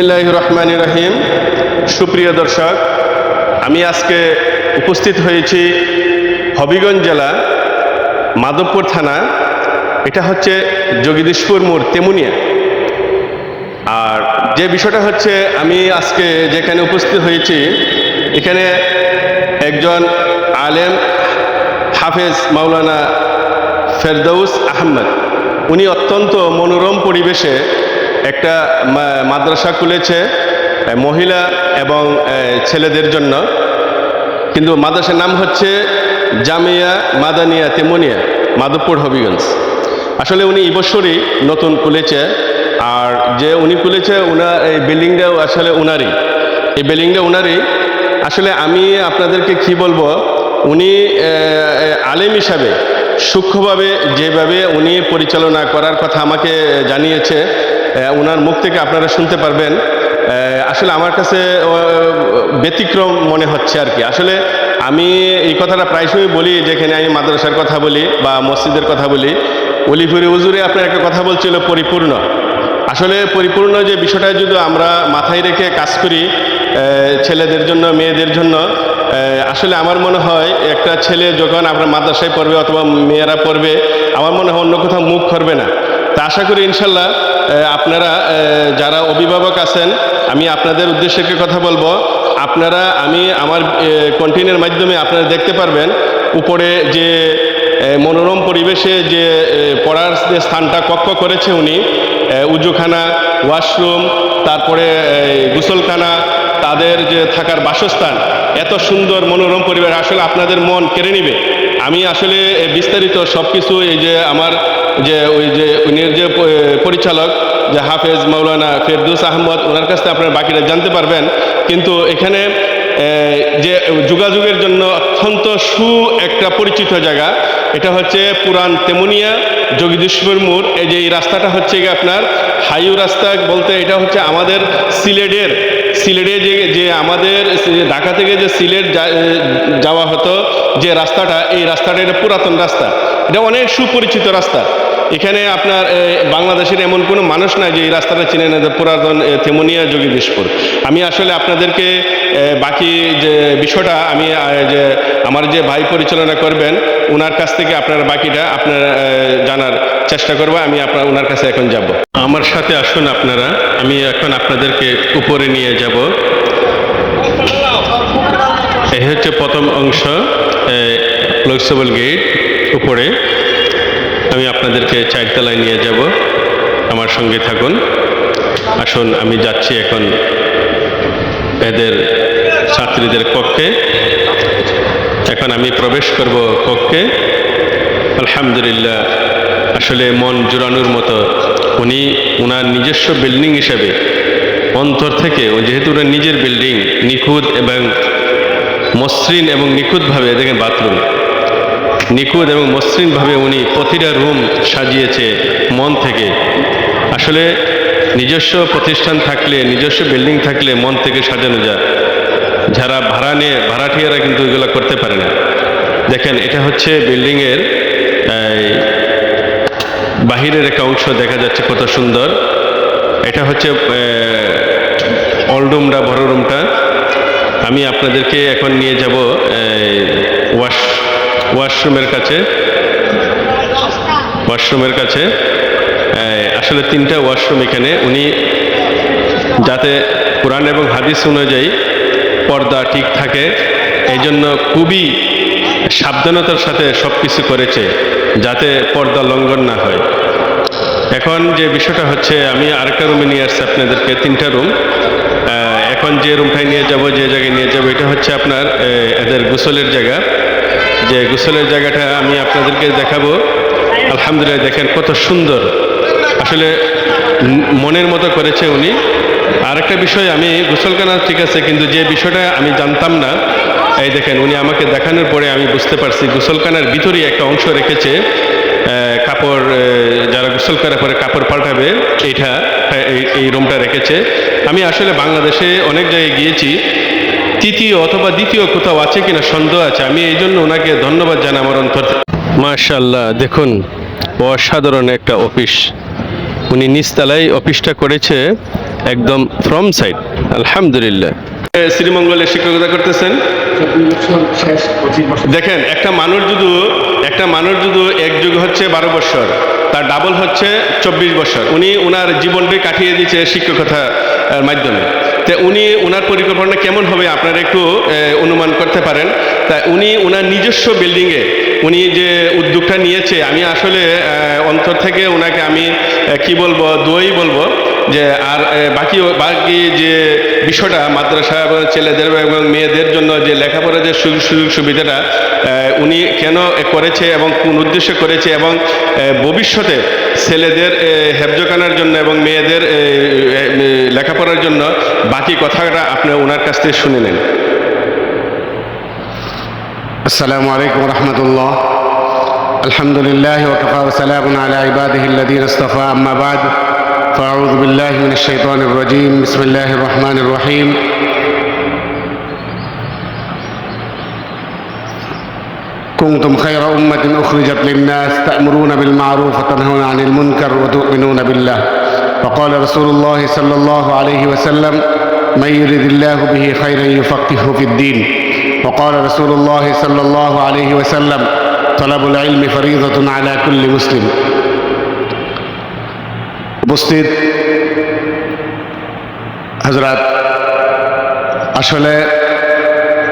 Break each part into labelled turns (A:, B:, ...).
A: বিসমিল্লাহ রহমান রহিম। সুপ্রিয় দর্শক, আমি আজকে উপস্থিত হয়েছি হবিগঞ্জ জেলা মাধবপুর থানা। এটা হচ্ছে জগদীশপুর মোড়, তেমুনিয়া। আর যে বিষয়টা হচ্ছে, আমি আজকে যেখানে উপস্থিত হয়েছি, এখানে একজন আলেম হাফেজ মাওলানা ফেরদৌস আহমদ। উনি অত্যন্ত মনোরম পরিবেশে একটা মাদ্রাসা খুলেছে মহিলা এবং ছেলেদের জন্য। কিন্তু মাদ্রাসার নাম হচ্ছে জামিয়া মাদানিয়া তেমনিয়া, মাধবপুর হবিগঞ্জ। আসলে উনি এই বছরই নতুন খুলেছে, আর যে উনি খুলেছে উনার এই বিল্ডিংটাও আসলে উনারই। এই বিল্ডিংটা উনারই। আসলে আমি আপনাদেরকে কি বলব, উনি আলেম হিসাবে সূক্ষ্মভাবে যেভাবে উনি পরিচালনা করার কথা আমাকে জানিয়েছে এ, উনার মুখ থেকে আপনারা শুনতে পারবেন। আসলে আমার কাছে ব্যতিক্রম মনে হচ্ছে আর কি। আসলে আমি এই কথাটা প্রায়শই বলি যেখানে আমি মাদ্রাসার কথা বলি বা মসজিদের কথা বলি। অলিপুরি উজুরে আপনার একটা কথা বলছিল পরিপূর্ণ। আসলে পরিপূর্ণ যে বিষয়টা যদি আমরা মাথায় রেখে কাজ করি ছেলেদের জন্য মেয়েদের জন্য আসলে আমার মনে হয় একটা ছেলে যখন আপনার মাদ্রাসায় পড়বে অথবা মেয়েরা পড়বে আমার মনে হয় অন্য কোথাও মুখ করবে না। তা আশা করি ইনশাল্লাহ আপনারা যারা অভিভাবক আছেন, আমি আপনাদের উদ্দেশ্যে কথা বলব। আপনারা, আমি আমার কন্টিনের মাধ্যমে আপনারা দেখতে পারবেন, উপরে যে মনোরম পরিবেশে যে পড়ার যে স্থানটা কক্ষ করেছে উনি উজুখানা, ওয়াশরুম, তারপরে গোসলখানা, তাদের যে থাকার বাসস্থান, এত সুন্দর মনোরম পরিবেশ, আসলে আপনাদের মন কেড়ে নিবে। আমি আসলে বিস্তারিত সব কিছু এই যে আমার যে ওই যে উনির যে পরিচালক, যে হাফেজ মৌলানা ফেরদৌস আহমদ, ওনার কাছ থেকে আপনারা বাকিটা জানতে পারবেন। কিন্তু এখানে যে যোগাযোগের জন্য অত্যন্ত সু একটা পরিচিত জায়গা, এটা হচ্ছে পুরান তেমুনিয়া, জগদীশ্বর মোড়। এই যে এই রাস্তাটা হচ্ছে আপনার হাইও রাস্তা বলতে এটা হচ্ছে আমাদের সিলেটের সিলেটে যে যে আমাদের ঢাকা থেকে যে সিলেট যাওয়া হতো যে রাস্তাটা, এই রাস্তাটা এটা পুরাতন রাস্তা। এটা অনেক সুপরিচিত রাস্তা। এখানে আপনার বাংলাদেশের এমন কোনো মানুষ নাই যে এই রাস্তাটা চিনে না পুরাতন এ, তেমুনিয়া যোগীদেশপুর আমি আসলে আপনাদেরকে বাকি যে বিষয়টা আমি যে আমার যে ভাই পরিচালনা করবেন ওনার কাছ থেকে আপনার বাকিটা আপনার জানার চেষ্টা করব। আমি আপনার ওনার কাছে এখন যাব। আমার সাথে আসুন আপনারা আমি এখন আপনাদেরকে উপরে নিয়ে যাব। এই হচ্ছে প্রথম অংশ ফ্লেক্সিবল গেট উপরে। আমি আপনাদেরকে চারতলায় নিয়ে যাব। আমার সঙ্গে থাকুন। আসুন, আমি যাচ্ছি এখন এদের ছাত্রীদের কক্ষে। এখন আমি প্রবেশ করব কক্ষে। আলহামদুলিল্লাহ, আসলে মন জোরানোর মতো। উনি ওনার নিজস্ব বিল্ডিং হিসাবে, অন্তর থেকে, ও যেহেতু নিজের বিল্ডিং, নিখুঁত এবং মসৃণ এবং নিখুঁতভাবে, দেখেন বাথরুম। নিখুঁত এবং মসৃণভাবে উনি প্রতিটা রুম সাজিয়েছে মন থেকে। আসলে নিজস্ব প্রতিষ্ঠান থাকলে, নিজস্ব বিল্ডিং থাকলে মন থেকে সাজানো যায়। যারা ভাড়া নিয়ে, ভাড়াটিয়ারা কিন্তু এগুলো করতে পারে না। দেখেন, এটা হচ্ছে বিল্ডিংয়ের বাহিরের একটা অংশ দেখা যাচ্ছে কত সুন্দর। এটা হচ্ছে অল রুমটা বড় রুমটা আমি আপনাদেরকে এখন নিয়ে যাব ওয়াশরুমের কাছে? ওয়াশরুমের কাছে? আসলে তিনটা ওয়াশরুম এখানে। উনি যাতে কোরআন এবং হাদিস অনুযায়ী পর্দা ঠিক থাকে এই জন্য খুবই সাবধানতার সাথে সব কিছু করেছে, যাতে পর্দা লঙ্ঘন না হয়। এখন যে বিষয়টা হচ্ছে, আমি আরেকটা রুমে নিয়ে আসছি আপনাদেরকে, তিনটা রুম এখন যে রুমটায় নিয়ে যাব, যে জায়গায় নিয়ে যাব, এটা হচ্ছে আপনার এদের গোসলের জায়গা। যে গোসলের জায়গাটা আমি আপনাদেরকে দেখাবো। আলহামদুলিল্লাহ, দেখেন কত সুন্দর। আসলে মনের মতো করেছে উনি। আরেকটা বিষয়, আমি গোসলখানা ঠিক আছে, কিন্তু যে বিষয়টা আমি জানতাম না, এই দেখেন, উনি আমাকে দেখানোর পরে আমি বুঝতে পারছি গোসলখানার ভিতরেই একটা অংশ রেখেছে। কাপড় যারা গোসল করার পরে কাপড় পাল্টাবে, এইটা। এই- এই রুমটা রেখেছে। আমি আসলে বাংলাদেশে অনেক জায়গায় গিয়েছি। তৃতীয় অথবা দ্বিতীয় কোথাও আছে কিনা সন্দেহ আছে। আমি এই জন্য ওনাকে ধন্যবাদ জানাই আমার অন্তর মাশাল্লাহ দেখুন, অসাধারণ একটা অফিস। উনি নিচতলায় অফিসটা করেছে একদম ফ্রম সাইড আলহামদুলিল্লাহ। শ্রীমঙ্গলে শিক্ষকতা করতেছেন? দেখেন, একটা মানুষ যদি, একটা মানুষ যদি এক যুগ হচ্ছে বারো বছর। তার ডাবল হচ্ছে চব্বিশ বছর। উনি ওনার জীবনটাই কাটিয়ে দিচ্ছে শিক্ষকতার মাধ্যমে। তো উনি ওনার পরিকল্পনা কেমন হবে আপনারা একটু অনুমান করতে পারেন। তা উনি ওনার নিজস্ব বিল্ডিংয়ে উনি যে উদ্যোগটা নিয়েছে, আমি আসলে অন্তর থেকে ওনাকে আমি কি বলব, দোয়াই বলব যে আর বাকি বাকি যে বিষয়টা মাদ্রাসা ছেলেদের এবং মেয়েদের জন্য যে লেখাপড়ার যে সুযোগ সুযোগ সুবিধাটা উনি কেন করেছে এবং কোন উদ্দেশ্যে করেছে এবং ভবিষ্যতে ছেলেদের হেফজোকানার জন্য এবং মেয়েদের লেখাপড়ার জন্য বাকি কথাটা আপনি ওনার কাছ থেকে শুনে নেন।
B: আসসালামু আলাইকুম রহমতুল্লাহ। আলহামদুলিল্লাহ ওকফা সালাম আলা ইবাদিহিল্লাদিন আম্মাবাদ فأعوذ بالله من الشيطان الرجيم. بسم الله الرحمن الرحيم. كنتم خير أمة أخرجت للناس تأمرون بالمعروف وتنهون عن المنكر وتؤمنون بالله. وقال رسول الله صلى الله عليه وسلم من يرد الله به خيرا يفقهه في الدين. وقال رسول الله صلى الله عليه وسلم طلب العلم فريضة على كل مسلم. উপস্থিত হজরত আসলে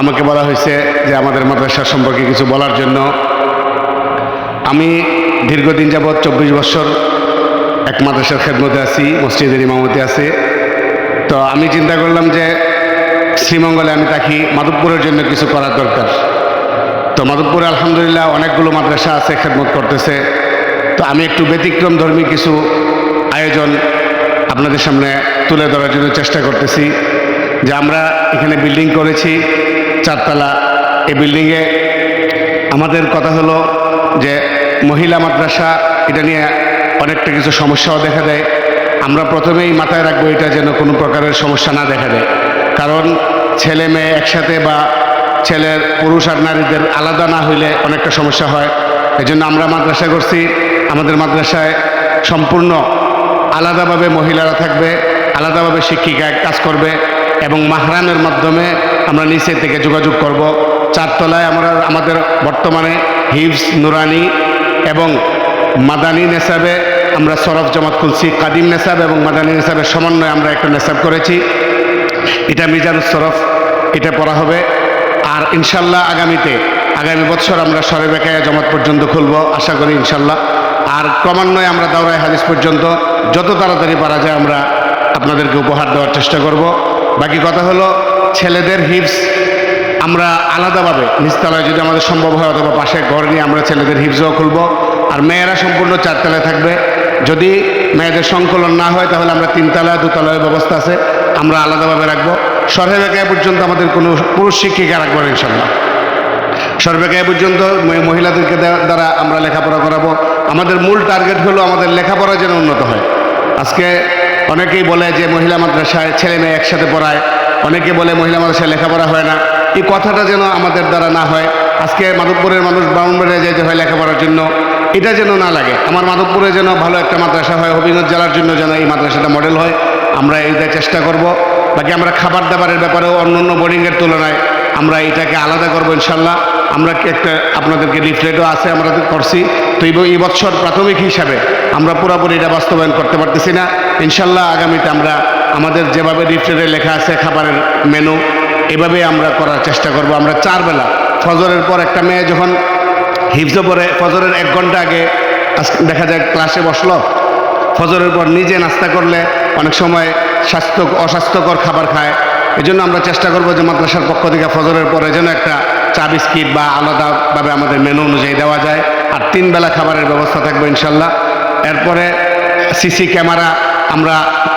B: আমাকে বলা হয়েছে যে আমাদের মাদ্রাসা সম্পর্কে কিছু বলার জন্য। আমি দীর্ঘদিন যাবৎ চব্বিশ বছর এক মাদ্রাসার খেদমতে আছি, মসজিদের ইমামতে আছে। তো আমি চিন্তা করলাম যে শ্রীমঙ্গলে আমি থাকি, মাধবপুরের জন্য কিছু করার দরকার। তো মাধবপুরে আলহামদুলিল্লাহ অনেকগুলো মাদ্রাসা আছে, খেদমত করতেছে। তো আমি একটু ব্যতিক্রম ধর্মী কিছু আয়োজন আপনাদের সামনে তুলে ধরার জন্য চেষ্টা করতেছি যে আমরা এখানে বিল্ডিং করেছি, চারতলা। এই বিল্ডিংয়ে আমাদের কথা হলো যে মহিলা মাদ্রাসা, এটা নিয়ে অনেকটা কিছু সমস্যাও দেখা দেয়। আমরা প্রথমেই মাথায় রাখব এটা যেন কোনো প্রকারের সমস্যা না দেখা দেয়। কারণ ছেলে মেয়ে একসাথে বা ছেলের পুরুষ আর নারীদের আলাদা না হইলে অনেকটা সমস্যা হয়। এই জন্য আমরা মাদ্রাসা করছি। আমাদের মাদ্রাসায় সম্পূর্ণ আলাদাভাবে মহিলারা থাকবে, আলাদাভাবে শিক্ষিকা কাজ করবে এবং মাহরামের মাধ্যমে আমরা নিচে থেকে যোগাযোগ করব। চারতলায় আমরা, আমাদের বর্তমানে হিফস নুরানি এবং মাদানী নেসাবে আমরা সরফ জমাত খুলছি। কাদিম নেসাব এবং মাদানী নেসাবের সমন্বয়ে আমরা একটা নেসাব করেছি। এটা মিজানুস সরফ, এটা পড়া হবে। আর ইনশাল্লাহ আগামীতে, আগামী বছর আমরা সরে বেকায়া জমাত পর্যন্ত খুলব, আশা করি ইনশাল্লাহ। আর ক্রমান্বয়ে আমরা দাওরাই হাদিস পর্যন্ত যত তাড়াতাড়ি পারা যায় আমরা আপনাদেরকে উপহার দেওয়ার চেষ্টা করব। বাকি কথা হলো, ছেলেদের হিপস আমরা আলাদাভাবে, নিচতলায় যদি আমাদের সম্ভব হয় অথবা পাশে ঘর নিয়ে আমরা ছেলেদের হিপসও খুলব। আর মেয়েরা সম্পূর্ণ চারতলায় থাকবে। যদি মেয়েদের সংকলন না হয়, তাহলে আমরা তিনতলায়, দুতলায় ব্যবস্থা আছে, আমরা আলাদাভাবে রাখব। সরহে বেকায় পর্যন্ত আমাদের কোনো পুরুষ শিক্ষিকা রাখব ইনশাল্লাহ সর্বেকায় পর্যন্ত মহিলাদেরকে দ্বারা আমরা লেখাপড়া করাবো। আমাদের মূল টার্গেট হলো আমাদের লেখাপড়া যেন উন্নত হয়। আজকে অনেকেই বলে যে মহিলা মাদ্রাসায় ছেলে মেয়ে একসাথে পড়ায়, অনেকে বলে মহিলা মাদ্রাসায় লেখাপড়া হয় না। এই কথাটা যেন আমাদের দ্বারা না হয়। আজকে মাধবপুরের মানুষ ব্রাহ্মণবাড়িয়া যেতে হয় লেখাপড়ার জন্য। এটা যেন না লাগে। আমার মাধবপুরে যেন ভালো একটা মাদ্রাসা হয়, হবিগঞ্জ জেলার জন্য যেন এই মাদ্রাসাটা মডেল হয়, আমরা এইটা চেষ্টা করব। বাকি আমরা খাবার দাবারের ব্যাপারেও অন্য অন্য বোর্ডিংয়ের তুলনায় আমরা এটাকে আলাদা করব ইনশাল্লাহ আমরা একটা, আপনাদেরকে লিফলেটও আছে, আমরা করছি। তো এই বছর প্রাথমিক হিসাবে আমরা পুরোপুরি এটা বাস্তবায়ন করতে পারতেছি না। ইনশাল্লাহ আগামীতে আমরা আমাদের যেভাবে লিফলেটে লেখা আছে খাবারের মেনু এভাবে আমরা করার চেষ্টা করব। আমরা চার বেলা, ফজরের পর একটা মেয়ে যখন হিফজো পরে ফজরের এক ঘণ্টা আগে দেখা যায় ক্লাসে বসল, ফজরের পর নিজে নাস্তা করলে অনেক সময় স্বাস্থ্য অস্বাস্থ্যকর খাবার খায়। এই জন্য আমরা চেষ্টা করব যে মাদ্রাসার পক্ষ থেকে ফজরের পরে যেন একটা চা বিস্কিট বা আলাদাভাবে আমাদের মেনু অনুযায়ী দেওয়া যায়। আর তিন বেলা খাবারের ব্যবস্থা থাকবে ইনশাল্লাহ। এরপরে সিসি ক্যামেরা, আমরা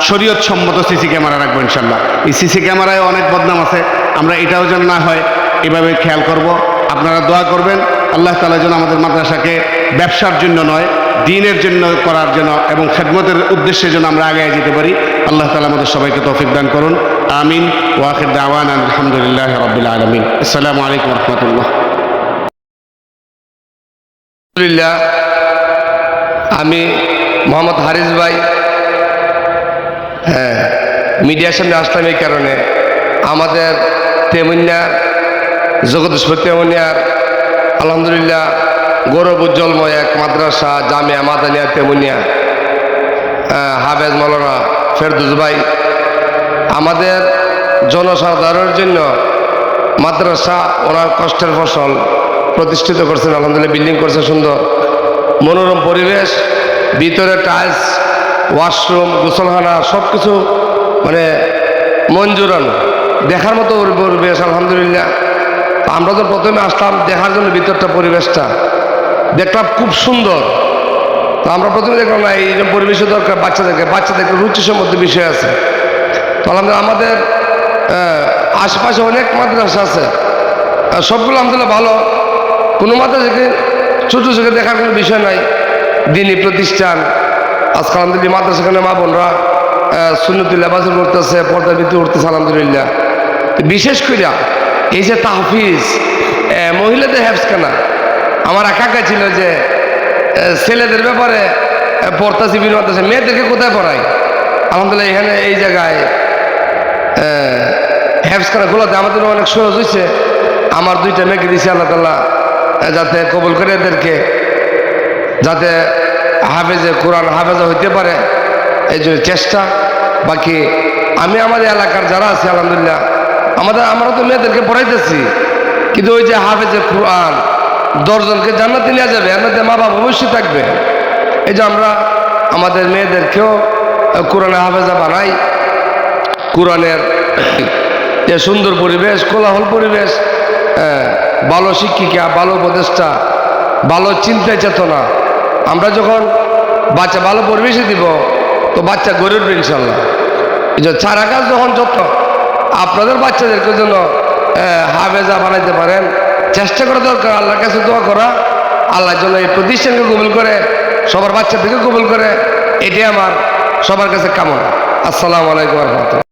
B: শরীয়ত সম্মত সিসি ক্যামেরা রাখব ইনশাল্লাহ। এই সিসি ক্যামেরায় অনেক বদনাম আছে, আমরা এটাও যেন না হয়, এভাবে খেয়াল করব। আপনারা দোয়া করবেন, আল্লাহ তালা যেন আমাদের মাদ্রাসাকে ব্যবসার জন্য নয়, দিনের জন্য করার জন্য এবং খেদমতের উদ্দেশ্যে যেন আমরা আগে যেতে পারি। আল্লাহ তালা আমাদের সবাইকে তৌফিক দান করুন। আমিন। ওয়াখির দাওয়ান আলহামদুলিল্লাহ রবিল আলমিন। আসসালামু আলাইকুম রহমতুল্লাহ।
C: আমি মোহাম্মদ হারিস ভাই হ্যাঁ মিডিয়ার সামনে আসলাম এই কারণে। আমাদের তেমনিয়ার জগদীশ্বর তেমনিয়ার আলহামদুলিল্লাহ, গৌরব উজ্জ্বলময় এক মাদ্রাসা, জামিয়া মাদানিয়া তেমনিয়া হাফেজ মৌলানা ফেরদুস ভাই আমাদের জনসাধারণের জন্য মাদ্রাসা ওনার কষ্টের ফসল প্রতিষ্ঠিত করছেন, আলহামদুলিল্লাহ বিল্ডিং করছে সুন্দর। মনোরম পরিবেশ, ভিতরে টাইলস ওয়াশরুম গোসলখানা সব কিছু মানে মন জোরানো দেখার মতো পরিবেশ, আলহামদুলিল্লাহ। আমরা তো প্রথমে আসলাম দেখার জন্য ভিতরটা, পরিবেশটা। দেখলাম খুব সুন্দর। তো আমরা প্রথমে দেখলাম না এইরকম পরিবেশের দরকার বাচ্চাদেরকে। বাচ্চাদেরকে রুচিসম্মত বিষয় আছে। তো আলহামদুলিল্লাহ আমাদের আশপাশে অনেক মাদ্রাসা আছে। সবগুলো আলহামদুলিল্লাহ ভালো। কোনো মাদ্রাসাকে, ছোটো চোখে দেখার কোনো বিষয় নাই। দিনই প্রতিষ্ঠান, আজকে আলহামদুলিল্লাহ মাদ্রাসাখানে মা বোনরা সুন্নতুল্লাহ বাজুর করতেছে, পর্দার ভিতরে উঠতেছে আলহামদুলিল্লাহ। বিশেষ করে এই যে তাহফিজ মহিলাদের হ্যাপস কেনা আমার একাকা ছিল যে ছেলেদের ব্যাপারে পড়তাছি বিভিন্ন মেয়েদেরকে কোথায় পড়ায়? আলহামদুলিল্লাহ এখানে এই জায়গায় হ্যাপসখানা খোলাতে আমাদের অনেক সহজ হয়েছে আমার দুইটা মেয়েকে দিয়েছে আল্লাহ তাল্লাহ যাতে কবুল করে এদেরকে, যাতে হাফেজে কোরআন হাফেজা হইতে পারে। এই জন্য চেষ্টা। বাকি আমি আমাদের এলাকার যারা আছে, আলহামদুলিল্লাহ, আমাদের, আমরা তো মেয়েদেরকে পড়াইতেছি। কিন্তু ওই যে হাফেজে কোরআন, দশজনকে জান্নাতে নেওয়া যাবে মধ্যে মা বাবা অবশ্যই থাকবে। এই যে আমরা আমাদের মেয়েদেরকেও কোরআনে হাফেজা বানাই। কোরআনের যে সুন্দর পরিবেশ কোলাহল পরিবেশ ভালো শিক্ষিকা ভালো উপদেষ্টা ভালো চিন্তা চেতনা আমরা যখন বাচ্চা ভালো পরিবেশে দিব তো বাচ্চা গড়ে উঠবে ইনশাল্লাহ চারা গাছ যখন যত আপনাদের বাচ্চাদেরকে আহ, হাফেজা বানাইতে পারেন চেষ্টা করা দরকার আল্লাহর কাছে দোয়া করা আল্লাহর জন্য এই প্রতিষ্ঠানকে কবুল করে সবার বাচ্চাদেরকে কবুল করে এটাই আমার সবার কাছে কামনা। আসসালামু আলাইকুম রহমতুল্লাহ।